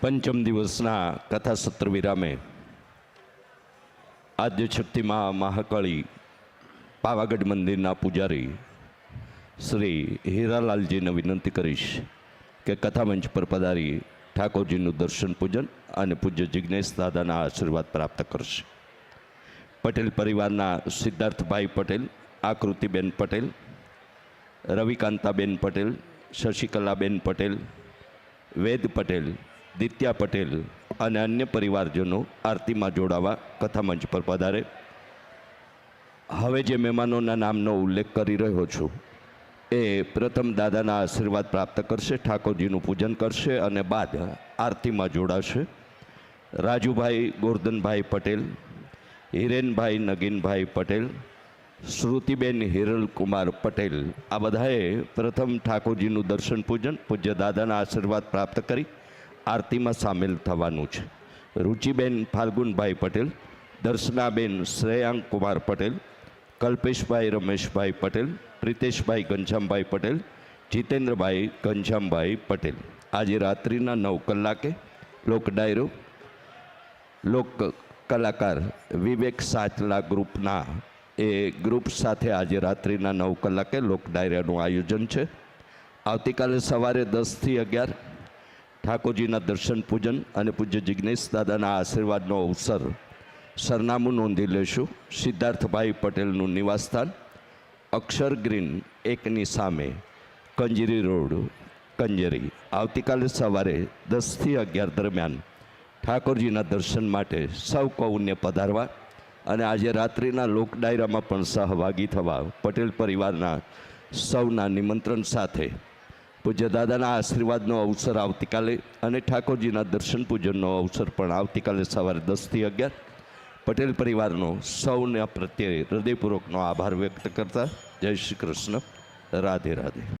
પંચમ દિવસના કથા સત્ર વિરામે આદ્ય શક્તિમાં મહાકાળી પાવાગઢ મંદિરના પૂજારી શ્રી હીરાલાલજીને વિનંતી કરીશ કે કથામંચ પર પધારી ઠાકોરજીનું દર્શન પૂજન અને પૂજ્ય જિજ્ઞેશ દાદાના આશીર્વાદ પ્રાપ્ત કરશે. પટેલ પરિવારના સિદ્ધાર્થભાઈ પટેલ, આકૃતિબેન પટેલ, રવિકાંતાબેન પટેલ, શશિકલાબેન પટેલ, વેદ પટેલ દિત્યા પટેલ અને અન્ય પરિવારજનો આરતીમાં જોડાવા કથામંચ પર પધારે. હવે જે મહેમાનોના નામનો ઉલ્લેખ કરી રહ્યો છું, એ પ્રથમ દાદાના આશીર્વાદ પ્રાપ્ત કરશે, ઠાકોરજીનું પૂજન કરશે અને બાદ આરતીમાં જોડાશે. રાજુભાઈ ગોરધનભાઈ પટેલ, હિરેનભાઈ નગીનભાઈ પટેલ, શ્રુતિબેન હિરલકુમાર પટેલ, આ બધાએ પ્રથમ ઠાકોરજીનું દર્શન પૂજન, પૂજ્ય દાદાના આશીર્વાદ પ્રાપ્ત કરી આરતીમાં સામેલ થવાનું છે. રુચિબેન ફાલ્ગુનભાઈ પટેલ, દર્શનાબેન શ્રેયાંક કુમાર પટેલ, કલ્પેશભાઈ રમેશભાઈ પટેલ, પ્રિતેશભાઈ ઘનશ્યામભાઈ પટેલ, જીતેન્દ્રભાઈ ઘનશ્યામભાઈ પટેલ. આજે રાત્રિના નવ કલાકે લોક ડાયરો, લોક કલાકાર વિવેક સાચલા ગ્રુપના એ ગ્રુપ સાથે આજે રાત્રિના નવ કલાકે લોક ડાયરાનું આયોજન છે. આવતીકાલે સવારે દસથી અગિયાર ઠાકોરજીના દર્શન, પૂજન અને પૂજ્ય જિજ્ઞેશ દાદાના આશીર્વાદનો અવસર સરનામું નોંધી લેશું. સિદ્ધાર્થભાઈ પટેલનું નિવાસસ્થાન અક્ષર ગ્રીન એકની સામે કંજરી રોડ, કંજરી. આવતીકાલે સવારે દસથી અગિયાર દરમિયાન ઠાકોરજીના દર્શન માટે સૌ કૌને પધારવા અને આજે રાત્રિના લોક ડાયરામાં પણ સહભાગી થવા પટેલ પરિવારના સૌના નિમંત્રણ સાથે પૂજ્ય દાદાના આશીર્વાદનો અવસર આવતીકાલે અને ઠાકોરજીના દર્શન પૂજનનો અવસર પણ આવતીકાલે સવારે દસથી અગિયાર. પટેલ પરિવારનો સૌને પ્રત્યે હૃદયપૂર્વકનો આભાર વ્યક્ત કરતા જય શ્રી કૃષ્ણ. રાધે રાધે.